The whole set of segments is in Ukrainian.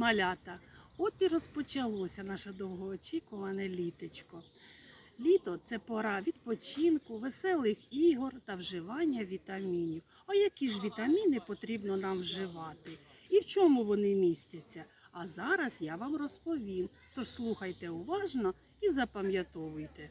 Малята! От і розпочалося наше довгоочікуване літечко. Літо це пора відпочинку, веселих ігор та вживання вітамінів. А які ж вітаміни потрібно нам вживати? І в чому вони містяться? А зараз я вам розповім. Тож слухайте уважно і запам'ятовуйте.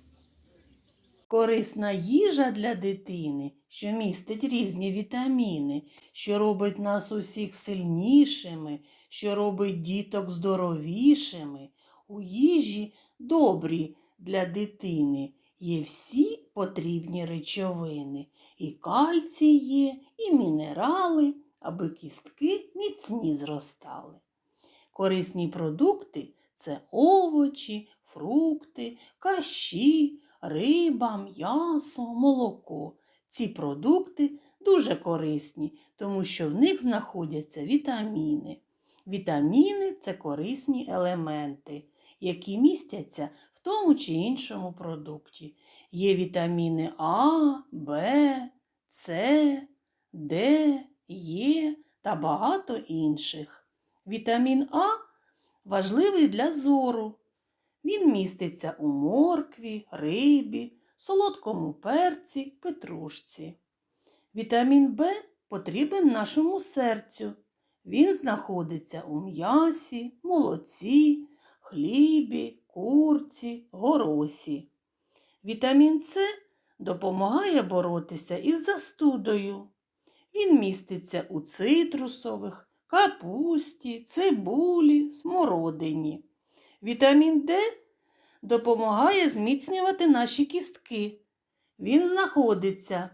Корисна їжа для дитини, що містить різні вітаміни, що робить нас усіх сильнішими, що робить діток здоровішими. У їжі добрі для дитини є всі потрібні речовини. І кальцій є, і мінерали, аби кістки міцні зростали. Корисні продукти це овочі, фрукти, каші, риба, м'ясо, молоко. Ці продукти дуже корисні, тому що в них знаходяться вітаміни. Вітаміни це корисні елементи, які містяться в тому чи іншому продукті. Є вітаміни А, Б, С, Д, Е та багато інших. Вітамін А важливий для зору. Він міститься у моркві, рибі, солодкому перці, петрушці. Вітамін В потрібен нашому серцю. Він знаходиться у м'ясі, молоці, хлібі, курці, горосі. Вітамін С допомагає боротися із застудою. Він міститься у цитрусових, капусті, цибулі, смородині. Вітамін Д допомагає зміцнювати наші кістки. Він знаходиться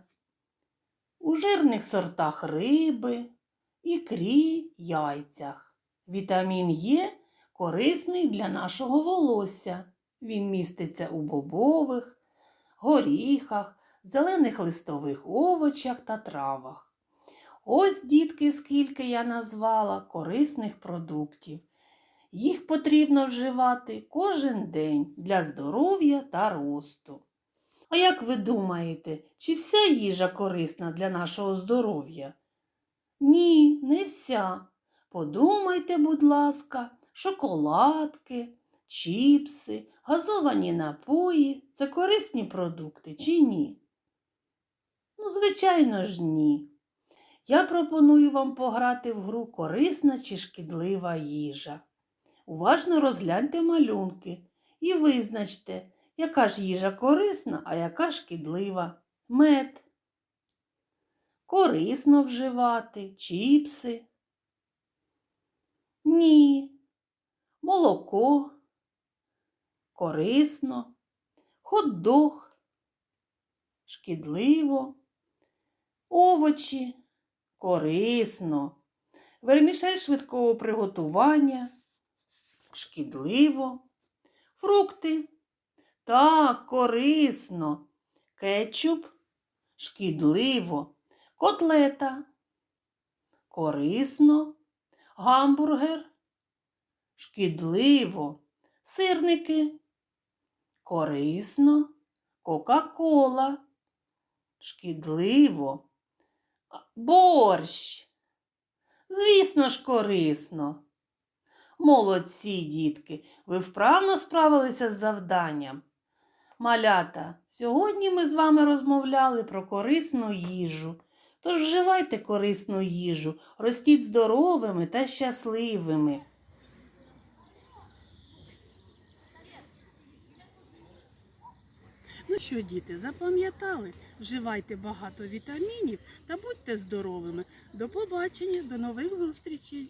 у жирних сортах риби, ікрі, яйцях. Вітамін Е корисний для нашого волосся. Він міститься у бобових, горіхах, зелених листових овочах та травах. Ось, дітки, скільки я назвала корисних продуктів. Їх потрібно вживати кожен день для здоров'я та росту. А як ви думаєте, чи вся їжа корисна для нашого здоров'я? Ні, не вся. Подумайте, будь ласка, шоколадки, чіпси, газовані напої це корисні продукти чи ні? Ну, звичайно ж, ні. Я пропоную вам пограти в гру корисна чи шкідлива їжа. Уважно розгляньте малюнки і визначте, яка ж їжа корисна, а яка шкідлива. Мед. Корисно вживати, чіпси. Ні. Молоко. Корисно. Хот-дог. Шкідливо. Овочі. Корисно. Вермішель швидкого приготування шкідливо. Фрукти так, корисно. Кетчуп шкідливо. Котлета корисно. Гамбургер шкідливо. Сирники корисно. Кока-кола шкідливо. Борщ. Звісно ж, корисно. Молодці, дітки, ви вправно справилися з завданням. Малята, сьогодні ми з вами розмовляли про корисну їжу. Тож вживайте корисну їжу, ростіть здоровими та щасливими. Ну що, діти, запам'ятали? Вживайте багато вітамінів та будьте здоровими. До побачення, до нових зустрічей!